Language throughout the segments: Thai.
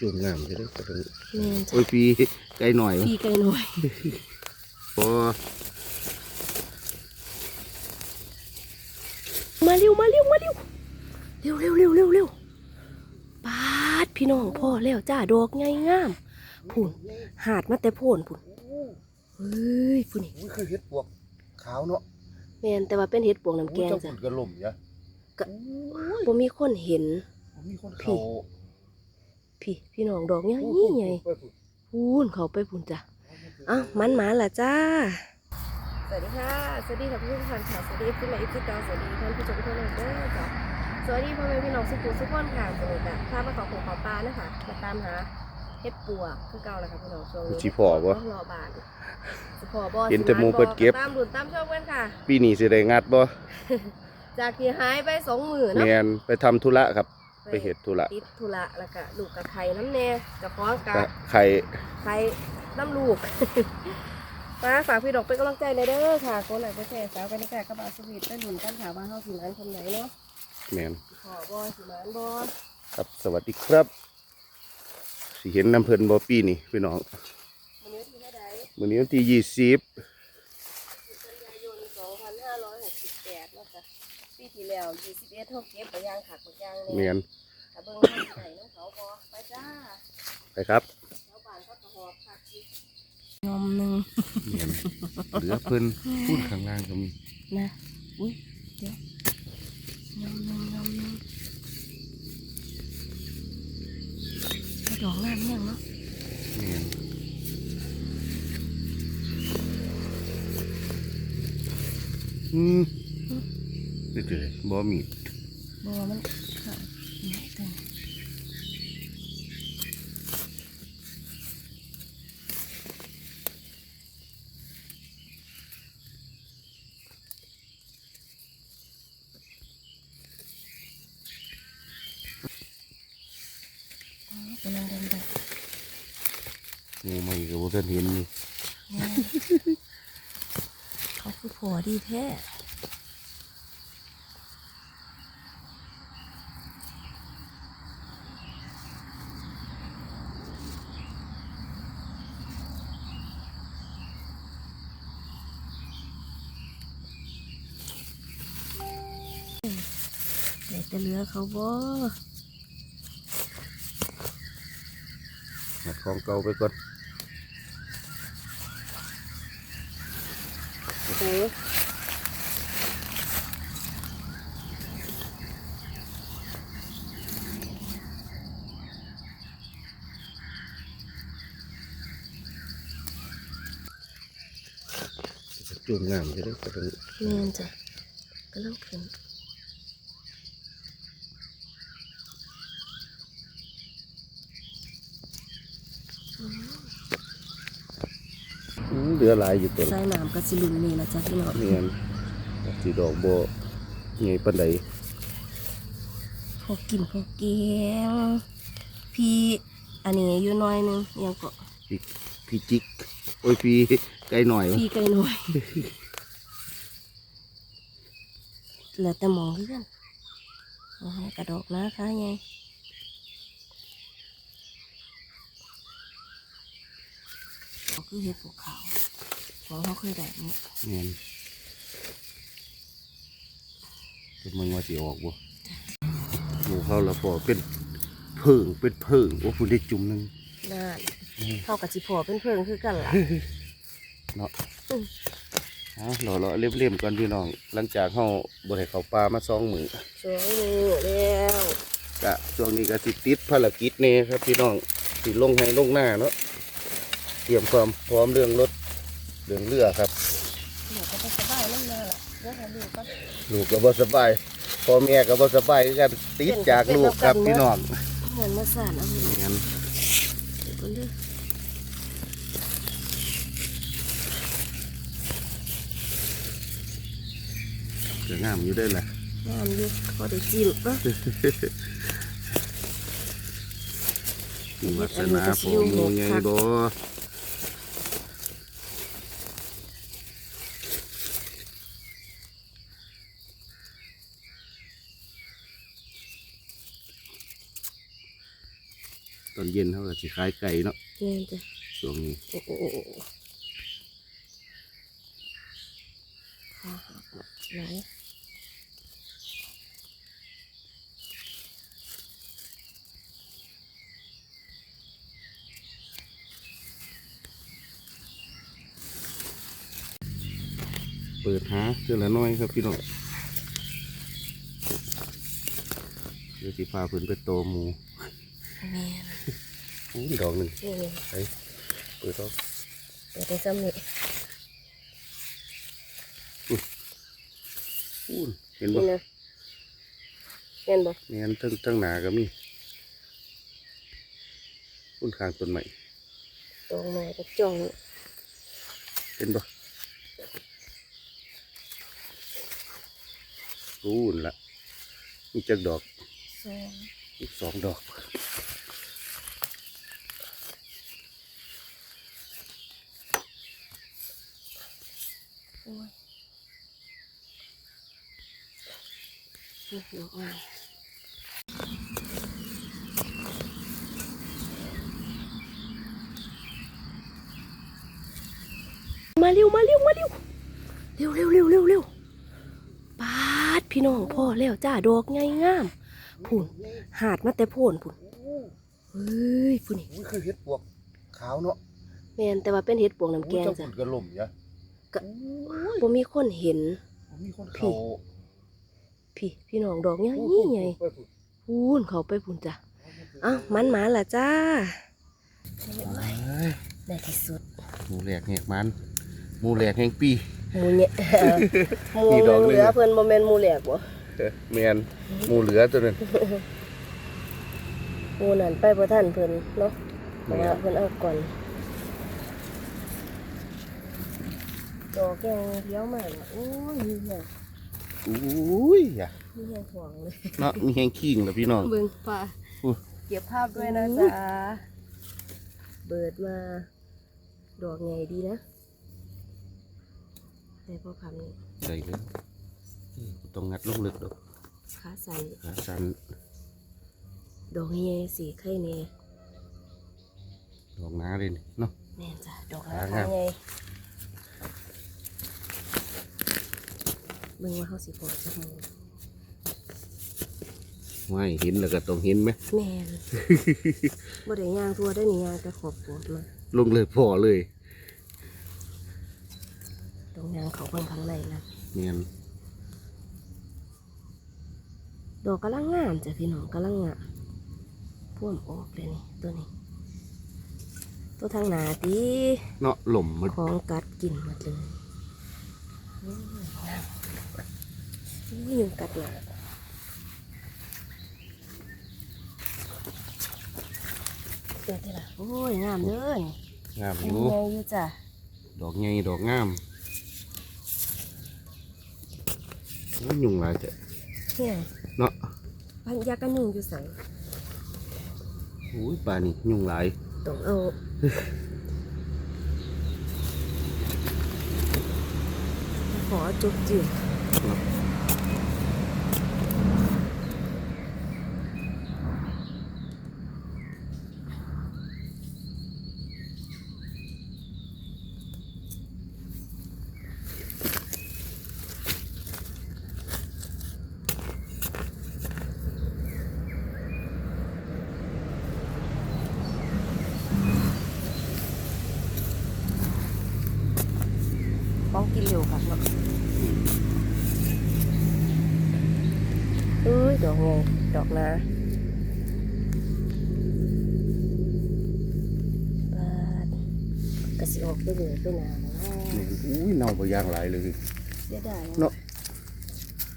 จุ่มงามใช่ไหมกระทั่งแม่นโอ้ยปีไกลหน่อยวะพี่ไก่หน่อยโอ้มาเร็วมาเร็วมาเร็วเร็วเร็วเร็วเร็วเร็วปาดพี่น้องพ่อแล้วจ้าดอกไงงามผุ่นหาดมาแต่โพนผุ่นเฮ้ยผุ่นนี่ไม่เคยเห็ดปวกขาวเนาะแม่นแต่ว่าเป็นเห็ดปวงน้ำแกงเจ้าจ้ะฝุ่นกระหล่มเนี่ยบ่มีคนเห็นมีคนพี่เขา พี่พี่น้องดอกใหญ่ใหญ่ไปฝุ่นพูนเขาไปพูนจ้ะอ้าวมันหมาล่ะจ้า สวัสดีค่ะ สวัสดีค่ะพี่ผู้ฟังค่ะสวัสดีพี่ใหม่อีกที่เก่าสวัสดีท่านผู้ชมทุกท่านเลยเด้อจ้ะสวัสดีพ่อแม่พี่น้องสุขุมสุขคนค่ะสวัสดีจ้ะถ้ามาขอผูกขอปลานะคะมาตามหาเฮ็ดปัวคือเก่าแล้วค่ะพี่น้องช่วงนี้สิพอบ่ต้องรอบานสิพอบ่เห็นแต่หมู่เพิ่นเก็บตามดุนตามชอบกันค่ะ ปีนี้สิได้งัดบ่จากที่หายไปสองหมื่นเนาะนไปทำธุระครับ ไปเฮ็ดธุระติดธุระแล้วก็ลูกกับไข่น้ำแน่จะฟ้องกัก็บไข่ใครน้ำลูกป้าฝากพี่ดอกเป็นกำลังใจในอยเด้อค่ะคนไหนก็แชร์สาวกันนี่ค่ะกระบะสวีทเป็นหนุนกันถามว่าเฮาสิมานคนไหนเนาะแมนขอบอสิมานบอครับสวัสดีครับ สิเห็นน้ำเพิ่นบ่ปีนี้พี่น้องมันนี้ที่เท่าใดมื้อนี้วันที่ยี่สิบ กันยายน2568เนาะจ้ะปีที่แล้ว21เฮาเก็บไปย่างขักไปย่างแมเนี่ยนถ้าเบิ่งเฮาสิไหนน้องเขาบ่ไปจ้าไปครับแถวบ้านเขาก็หอบคักสิยอมหนึงแมนเหลือเพิ่นพูดข้างล่างก็มีนะอุ้ยเดี๋ยวยอมหนึงยอมหนึงกระดอกงามยังเนาะแมนอืม นี่เจอบ่มีบัวมันขาดไหนกันอ๋อกำลังเดินไปงูไม่ก็บ่ทันเห็นนี่เนี่ยเขาคือผัวดีแท้ แต่จะ เหลือเขาบ่หัดของเก่าไปก่อนโอ้โหจุ่มงามใช่ไหมกระทั่งแม่นจ้ะกำลังขึ้น เหลือหลายอยู่ตัวใส่น้ำกระสิลุนนี่ละจ้ะพี่น้องเนียนสีดอกบ่ใหญ่ปานใดพอกินพอเกียงพี่อันนี้อยู่หน้อยหนึงยังก็พี่พี่จิกโอ้ยพี่ไกลหน่อยวะพี่ไก่หน่อยเหลือแต่หมองเพื่อนเอาให้กระดอกนะคะไง คือเห็ดภูเขาของเขาเคยแบบนี้เนียนเป็นมึงว่าสิออกบ่หมูเขาแล้วพอเป็นเพิ่งเป็นเพิ่งโอ้คุณได้จุ่มหนึงน่านเข้ากับจิพอเป็นเพิงคือกันล่ะเนาะอืมเอาหล่อๆเรียบๆก่อนพี่น้อง หลังจากเฮาบ่ได้เข้าป่ามาสองมื้อสวยมือแล้วก็ช่วงนี้ก็สิติดภารกิจนี่ครับพี่น้องสิลงให้ลงหน้าเนาะเตรียมความพร้อมเรื่องรถเรื่องเรือครับเดี๋ยวก็ไปสบายนั่นน่ะเดี๋ยวให้ดูก่อนลูกก็บ่สบายพ่อแม่ก็บ่สบายคือกันติดจากลูกครับพี่น้องเหมือนมาสานเอาอยู่งั้นเดี๋ยวก่อนเด้อก็งามอยู่ได้อล่ะงามอยู่พอได้จิ้มปะมีวาสนาพ่อหมูใหญ่บ่ เย็นเขาก็สิขายไก่เนาะแม่นจ้ะช่วงนี้โอ้โอ้โอ้โอ้ขาหักไหลายเปิดหาเจอละน้อยครับพี่น้องเดี๋ยวสิพาเพิ่นไปโตหมู แม่น อู้ดอกหนึ่งนี่ไปเปิดออกเปิดได้ซ้ำนี่อู้นเห็นบ่นี่นะเห็นบ่แม่นทั้งทั้งหนาก็มีอุ้นข้างต้นใหม่ตรงหน่อยก็จ้องเห็นบ่อู้นละมีจักดอกสองอีกสองดอก โอ้ยนี่ดอกไม้มาเร็วมาเร็วมาเร็วเร็วเร็วเร็วเร็วเร็วปาดพี่น้องพ่อแล้วจ้าดอกไงงามผุนหาดมาแต่โพนผุนเฮ้ยผุนนี่อุ้ยคือเฮ็ดปวกขาวเนาะแมนแต่ว่าเป็นเห็ดปวงน้ำแกงอุ้ยจ้ะ เจ้าฝุ่นกระหล่มยะ ก็บ่มีคนเห็นมีคนพี่เขาพี่พี่น้องดอกใหญ่อู้ใหญ่ไปฝุ่นพูนเขาไปพูนจ้ะอ้าวมันหมาล่ะจ้าเอ้ยได้ที่สุดหมูแหลกแหกมันหมูแหลกแห่งปีหมูเนี่ยหมูมีดอกเลยเหลือเพิ่นบ่แม่นหมูแหลกบ่เอ้ยแมนหมูเหลือตัวนั้นหมูนั่นไปบ่ทันเพิ่นเนาะเพราะว่าเพิ่นเอาก่อน ดอกแกงเลี้ยวมาน่ะโอ้ยมีแฮงอุ้ยอย่ามีแฮงห่วงเลยเนาะมีแหงขิงแล้วพี่น้อง เบิ่งป่าอุ๊ย เก็บภาพด้วยนะจ๊ะเบิดมา ดอกใหญ่ดีนะแต่พอคำนี้ได้เลยต้องงัดลงลึกดอกขาสั่นขาสันดอกใหญ่สีไข่เนี่ยดอกหนาเลยนี่เนาะ แม่นจ้ะดอกขาหางามใหญ่ เบิ่งว่าเขาสิพอจะมูไม่เห็นแล้วก็ต้องเห็นไหมแม่น บ่ได้ย่างทั่วได้นี่ย่างแต่ขอบปวดมาลงเลยพอเลยตรงย่างเขาเบิ่งข้างในนะแมนดอกกำลังงามจ้ะพี่น้องกำลังงามพ่วมออกเลยนี่ตัวนี้ ตัวทางหนาดีเนาะหล่มมัน ของกัดกินหมดเลยอืมงาม อุ้ยยุงกัดหนาเปิดได้ละโอ้ยงามเลยงามอยังยู่ไงอยู่จ้ะดอกใหญ่ดอกงามโอ้ยยุงหลายจ้ะเนี่ยเนาะพันยากันยุงอยู่ใส่โอ้ยป่านี่ยุงหลายต้องเอาขอจุกจืด ต้องกินเร็วครับเนาะเอ้ย ดอกไงดอกนาบาด กระสิออกไปเหลือไปหนาแล้วแม่นอุ้ยเน่าไปย่างหลายเลยเสียดายเนาะ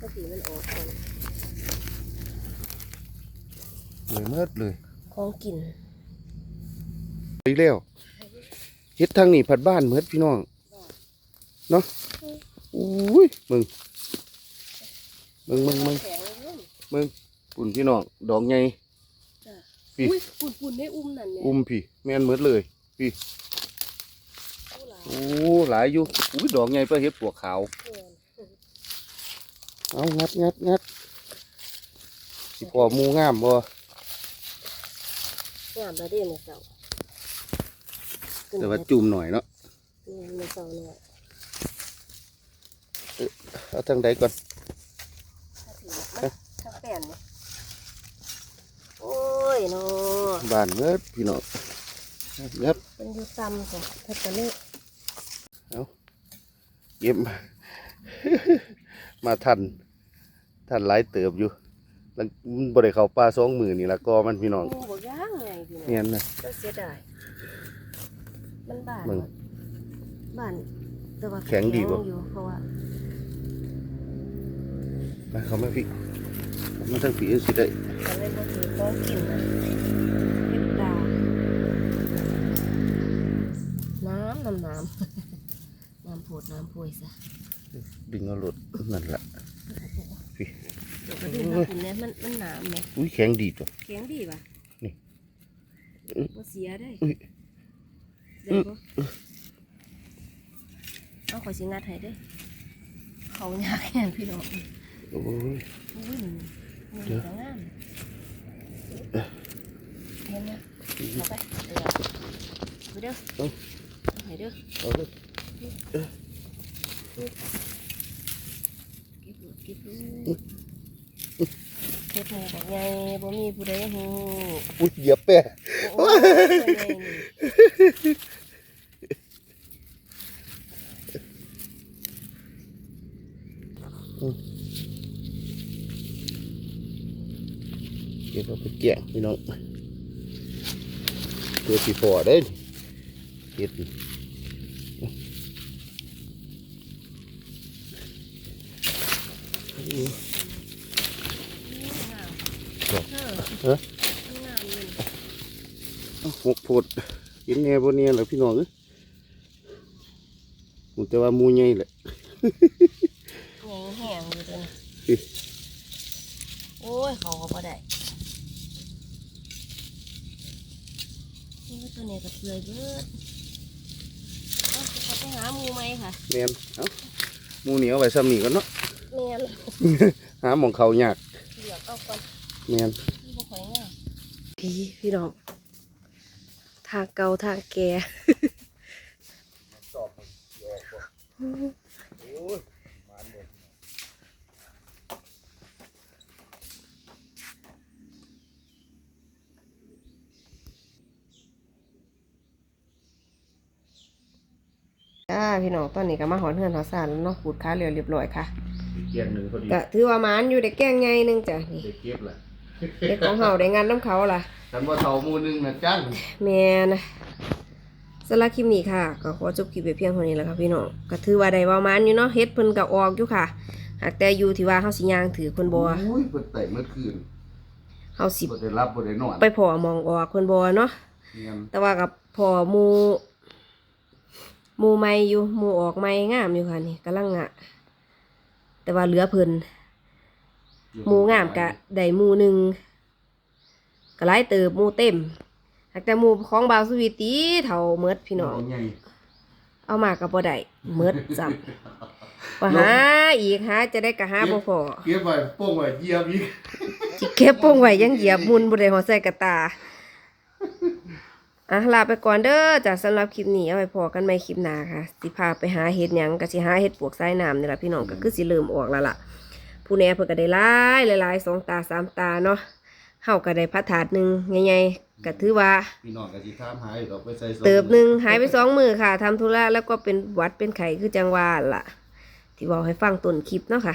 ก็สีมันออกก่อนเลยเมิดเลยของกินไปแล้วเฮ็ดทางนี้ผัดบ้านเมิดพี่น้องเนาะอุ้ยมึงมึงมึงมึงแข็งเลยเว้ยมึงปุ่นพี่น้องดอกใหญ่จ้ะพี่อุ้ยปุ่นปุ่นๆได้อุ้มนั่นเนี่ยอุ้มพี่แม่นเมิดเลยพี่ โอ้หลายโอ้หลายอยู่อุ้ยดอกใหญ่ไปเฮ็ดปวกขาวเพื่อนเอางัดงัดงัดสิพอหมูงามบ่งามแล้วเด้มื้อเช้าแต่ว่าจุ่มหน่อยเนาะนี่มื้อเช้าเนี่ยเอาทางใดก่อนถ้าถือมาถ้าแป้นเนี่ยโอ้ยเนาะบ้านเบิดพี่น้องครับมันอยู่ซ้ำจ้ะถ้าจะเลิก เก็บมาทันทันหลายเติบอยู่แล้วมันบ่ได้เข้าป่าสองมือนี่ละก็มันพี่น้องหมูบ่ย่างไงพี่น้องเนี่ยนะก็เสียดายมันบ้านมึงบ้านแต่ว่าแข็งดีบ่อยู่เพราะว่ามาเขามาพี่มาทางผีสิได้เขาเลยบ่ถือของกินน่ะเฮ็ดดาน้ำน้ำน้ำ น้ำโพ ดน้ำพวยซะดึงเอารถนั่นละพี่เดี๋ยวก็ดึงมาคุณเนี่ยมันมันหนามไหมอุ้ยแข็งดีตัวแข็งดีป่ะนี่บ่เสียได้อุ๊ยได้บ่เอาข่อยสิงัดให้เด้อเขาอยากแห่นพี่น้องโอ้ยอุ้ยมันเดี๋ยวจะงามเห็นไหมเอาไปเดี๋ยวไปเด้อเอาเอาให้เด้อ เอาเลยเก็บลูกเก็บลูกเก็บหมูบอกไงบ่มีผู้ใดฮู้อุ้ยเหยียบแปะโอ้ยเก็บเอาไปแกงพี่น้องตัวสีฟอได้เก็บนี่อู้ งาม ครับ เออเอ้องามเลยเอาหกโพดเห็นแน่บ่เนี่ยเหรอพี่น้องเอ้ยหมูแต่ว่าหมูใหญ่แหละแห้งแห้งอยู่ตัวนี้อิโอ้ยเขาก็บ่ได้นี่ว่าตัวนี้ก็เปื่อยเบิดเอาเขาไปหาหมูไหมค่ะแม่นเอ้าหมูเหนียวไว้ซ้ำนี่ก่อนเนาะแม่นหาหมองเขายากเหลือกเอาก่อนแม่นบ่ค่ อยงามพี่พี่น้องทางเก่าทางแก่จ้าพี่น้องตอนนี้ก็มาหอนเฮือนหอสารแล้วเนาะขูดขาเรียวเรียบร้อยค่ะ เกียนหนึ่งพอดีก็ถือว่าหมานอยู่ได้แก้งไงนึงจ้ะนี่เด็กเก็บล่ะ เด็กของเฮาได้งานน้ำเขาล่ะฉันว่าเท่าหมูหนึงนะจ้างแม่นะสำหรับคลิปนี้ค่ะ ก็ขอจบคลิปไปเพียงเท่านี้แหล้วค่ะพี่น้องก็ถือว่าได้ว่าหมานอยู่เนาะเฮ็ดเพิ่นก็ออกอยู่ค่ะหากแต่อยู่ที่ว่าเฮาสิย่างถือเพิ่นบ่อุ้ยเปิดแต่เมื่อคืนเฮาสิบ่ได้รับบ่ได้นอนไปพอมองออกเพิ่นบ่เนาะเงียนแต่ว่ากับพอหมู่หมู่ใหม่อยู่หมู่ออกใหม่งามอยู่ค่ะนี่กำลังอะแต่ว่าเหลือเพิ่น หมูงามกะได้หมูหนึ่งกะไล่เติบหมูเต็มหากแต่หมูของบาวสวีตีเท่าเมดพี่น้องใหญ่เอามากับบ่ได้เมดจับว่าหาอีกหาจะได้กะหาบ่พอเก็บไว้โป้งไว้เหยียบอีกสิเก็บโป้งไว้ยังเหยียบมุนบ่ได้หอใส่กระตาอะลาไปก่อนเด้อจ้ะสำหรับคลิปนี้เอาไว้พอกันใหม่คลิปหน้าค่ะ สิพาไปหาเห็ดหยังก็สิหาเห็ดปวกสายน้ำนี่ล่ะพี่น้องก็คือสิเริ่มออกแล้วล่ะ ผู้แหน่เพิ่นก็ได้หลายหลายๆสองตาสามตาเนาะเฮาก็ได้พัดถาดหนึงใหญ่ๆก็ถือว่า พี่น้องก็สิถามหาอยู่ดอกไปใส่ซองเติบหนึ่งหายไปสองมือค่ะทำธุระแล้วก็เป็นหวัดเป็นไข้คือจังหวาล่ะ ที่บอกให้ฟังต้นคลิปเนาะค่ะ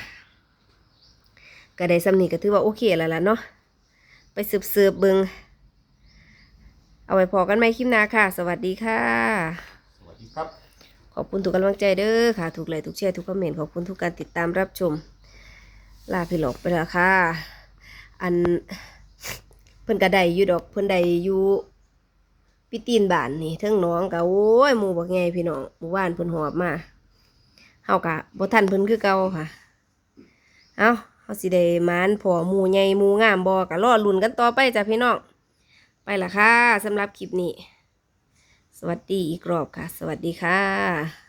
ก็ได้สำนีก็ถือว่าโอเคแล้วล่ะเนาะไปสืบสืบๆเบิงเอาไว้พอกันไหมคลิปหน้าค่ะ สวัสดีค่ะ สวัสดีครับ ขอบคุณทุกกำลังใจเด้อค่ะทุกไลค์ทุกแชร์ทุกคอมเมนต์ขอบคุณทุกการติดตามรับชม ลาพี่หลอกไปแล้วค่ะ อันเพิ่นก็ไดอยู่ดอกเพิ่นไดอยู่พี่ตีนบ้านนี่เทั้งน้องก็โอ้ยหมู่บักไงพี่น้องหมู่บ้านเพิ่นหอบมาเฮากะบ่ทันเพิ่นคือเก่าค่ะ เอ้าเฮาสิได้มานพอหมู่ใหญ่หมู่งามบ่ก็รอลุ้นกันต่อไปจ้ะพี่น้องไปละค่ะสำหรับคลิปนี้ สวัสดีอีกรอบค่ะ สวัสดีค่ะ